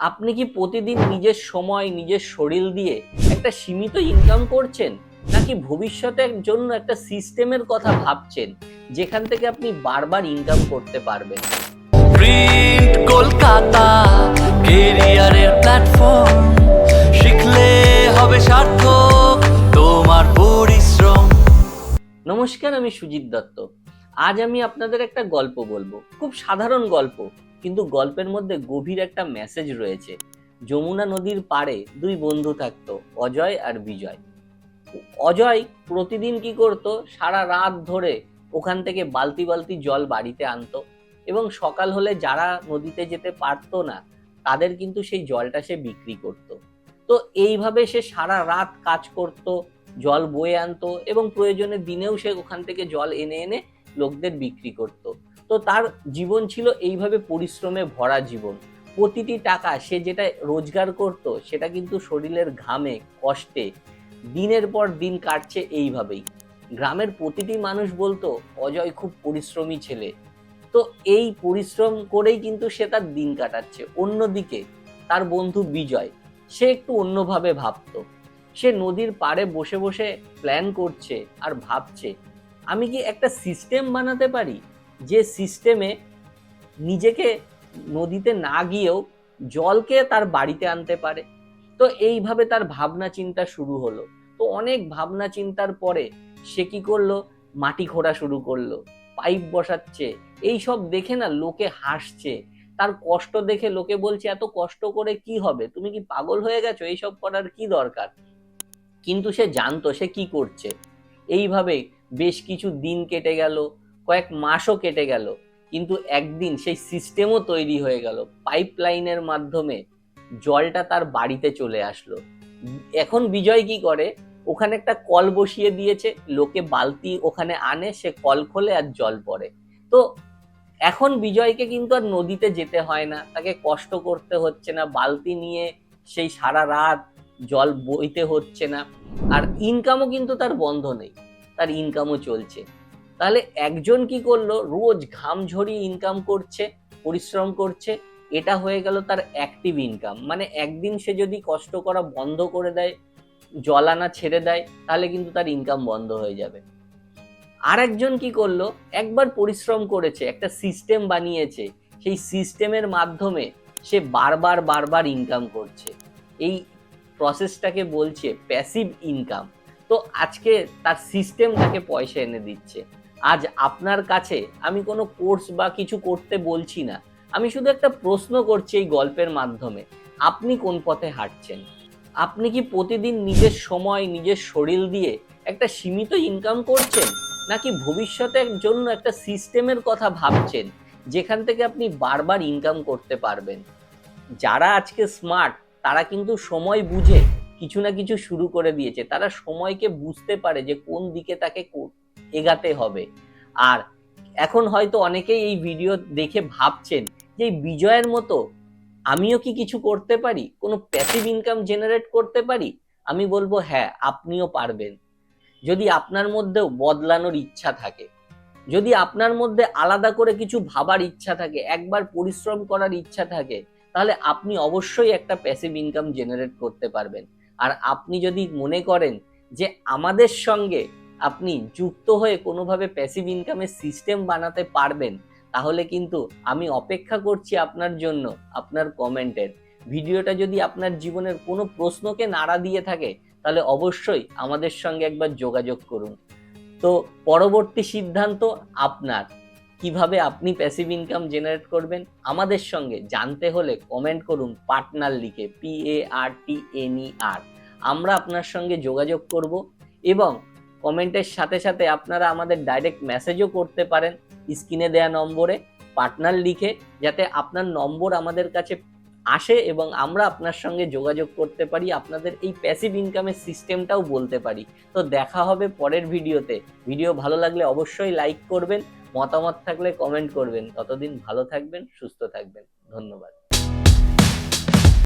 আপনি কি প্রতিদিন নিজের সময় নিজের শরীর দিয়ে একটা সীমিত ইনকাম করছেন? নাকি ভবিষ্যতের জন্য একটা সিস্টেমের কথা ভাবছেন যেখান থেকে আপনি বারবার ইনকাম করতে পারবেন? প্রিন্ট কলকাতা কেরিয়ারের প্ল্যাটফর্ম শিখলে হবে সার্থক তোমার পরিশ্রম। নমস্কার আমি সুজিত দত্ত। আজ আমি আপনাদের একটা গল্প বলব। খুব সাধারণ গল্প। কিন্তু গল্পের মধ্যে গভীর একটা মেসেজ রয়েছে। যমুনা নদীর পাড়ে দুই বন্ধু থাকতো, অজয় আর বিজয়। অজয় প্রতিদিন কি করত? সারা রাত ধরে ওখান থেকে বালতি বালতি জল বাড়িতে আনতো এবং সকাল হলে যারা নদীতে যেতে পারতো না, তাদের কিন্তু সেই জলটা সে বিক্রি করত। তো এইভাবে সে সারা রাত কাজ করত, জল বয়ে আনতো এবং প্রয়োজনে দিনেও সে ওখান থেকে জল এনে এনে লোকদের বিক্রি করত। তো তার জীবন ছিল এইভাবে পরিশ্রমে ভরা জীবন। প্রতিটি টাকা সে যেটা রোজগার করত, সেটা কিন্তু শরীরের ঘামে, কষ্টে, দিনের পর দিন কাটছে এইভাবেই। গ্রামের প্রতিটি মানুষ বলতো, অজয় খুব পরিশ্রমী ছেলে। তো এই পরিশ্রম করেই কিন্তু সে তার দিন কাটাচ্ছে। অন্যদিকে তার বন্ধু বিজয়, সে একটু অন্যভাবে ভাবতো। সে নদীর পাড়ে বসে বসে প্ল্যান করছে আর ভাবছে, আমি কি একটা সিস্টেম বানাতে পারি? যে সিস্টেমে নিজেকে নদীতে না গিয়েও জলকে তার বাড়িতে আনতে পারে। তো এইভাবে তার ভাবনা চিন্তা শুরু হলো। তো অনেক ভাবনা চিন্তার পরে সে কি করল? মাটি খোঁড়া শুরু করল, পাইপ বসাচ্ছে এই সব দেখে না লোকে হাসছে। তার কষ্ট দেখে লোকে বলছে, এত কষ্ট করে কি হবে? তুমি কি পাগল হয়ে গেছো? এইসব করার কি দরকার? কিন্তু সে জানতো সে কি করছে। এইভাবে বেশ কিছু দিন কেটে গেল কয়েক মাসও কেটে গেল, কিন্তু একদিন সেই সিস্টেমও তৈরি হয়ে গেল। পাইপ লাইনের মাধ্যমে জলটা তার বাড়িতে চলে আসলো। এখন বিজয় কি করে? ওখানে একটা কল বসিয়ে দিয়েছে, লোকে বালতি ওখানে আনে, সে কল খোলে আর জল পড়ে। তো এখন বিজয়কে কিন্তু আর নদীতে যেতে হয় না, তাকে কষ্ট করতে হচ্ছে না, বালতি নিয়ে সেই সারা রাত জল বইতে হচ্ছে না। আর ইনকামও কিন্তু তার বন্ধ নেই, তার ইনকামও চলছে। তাহলে একজন কি করল? রোজ ঘাম ঝরিয়ে ইনকাম করছে, পরিশ্রম করছে, এটা হয়ে গেল তার অ্যাক্টিভ ইনকাম মানে একদিন সে যদি কষ্ট করা বন্ধ করে দেয়, জল আনা ছেড়ে দেয়, তাহলে কিন্তু তার ইনকাম বন্ধ হয়ে যাবে। আর একজন কি করল? একবার পরিশ্রম করেছে, একটা সিস্টেম বানিয়েছে। সেই সিস্টেমের মাধ্যমে সে বারবার বারবার ইনকাম করছে। এই প্রসেসটাকে বলছে প্যাসিভ ইনকাম তো আজকে তার সিস্টেম তাকে পয়সা এনে দিচ্ছে। আজ আপনার কাছে আমি কোনো কোর্স বা কিছু করতে বলছি না। আমি শুধু একটা প্রশ্ন করছি এই গল্পের মাধ্যমে। আপনি কোন পথে হাঁটছেন? আপনি কি প্রতিদিন নিজের সময়, নিজের শরীর দিয়ে একটা সীমিত ইনকাম করছেন? নাকি ভবিষ্যতের জন্য একটা সিস্টেমের কথা ভাবছেন, যেখান থেকে আপনি বারবার ইনকাম করতে পারবেন? যারা আজকে স্মার্ট তারা কিন্তু সময় বুঝে কিছু না কিছু শুরু করে দিয়েছে। তারা সময়কে বুঝতে পারে যে কোন দিকে তাকে এগাতে হবে। আর এখন হয়তো অনেকেই এই ভিডিও দেখে ভাবছেন যে বিজয়ের মতো আমিও কি কিছু করতে পারি? কোনো প্যাসিভ ইনকাম জেনারেট করতে পারি? আমি বলব হ্যাঁ আপনিও পারবেন। যদি আপনার মধ্যেও বদলানোর ইচ্ছা থাকে, যদি আপনার মধ্যে আলাদা করে কিছু ভাবার ইচ্ছা থাকে, একবার পরিশ্রম করার ইচ্ছা থাকে, তাহলে আপনি অবশ্যই একটা প্যাসিভ ইনকাম জেনারেট করতে পারবেন। আর আপনি যদি মনে করেন যে আমাদের সঙ্গে আপনি যুক্ত হয়ে কোনোভাবে প্যাসিভ ইনকামের সিস্টেম বানাতে পারবেন, তাহলে কিন্তু আমি অপেক্ষা করছি আপনার জন্য আপনার কমেন্টের ভিডিওটা যদি আপনার জীবনের কোনো প্রশ্নকে নাড়া দিয়ে থাকে, তাহলে অবশ্যই আমাদের সঙ্গে একবার যোগাযোগ করুন। তো পরবর্তী সিদ্ধান্ত আপনার, কীভাবে আপনি প্যাসিভ ইনকাম জেনারেট করবেন আমাদের সঙ্গে জানতে হলে কমেন্ট করুন পার্টনার লিখে P A R T N E আর আমরা আপনার সঙ্গে যোগাযোগ করব এবং কমেন্টের সাথে সাথে আপনারা আমাদের ডাইরেক্ট মেসেজও করতে পারেন স্ক্রিনে দেওয়া নম্বরে পার্টনার লিখে, যাতে আপনার নম্বর আমাদের কাছে আসে এবং আমরা আপনার সঙ্গে যোগাযোগ করতে পারি, আপনাদের এই প্যাসিভ ইনকামের সিস্টেমটাও বলতে পারি। তো দেখা হবে পরের ভিডিওতে। ভিডিও ভালো লাগলে অবশ্যই লাইক করবেন, মতামত থাকলে কমেন্ট করবেন। ততদিন ভালো থাকবেন, সুস্থ থাকবেন। ধন্যবাদ।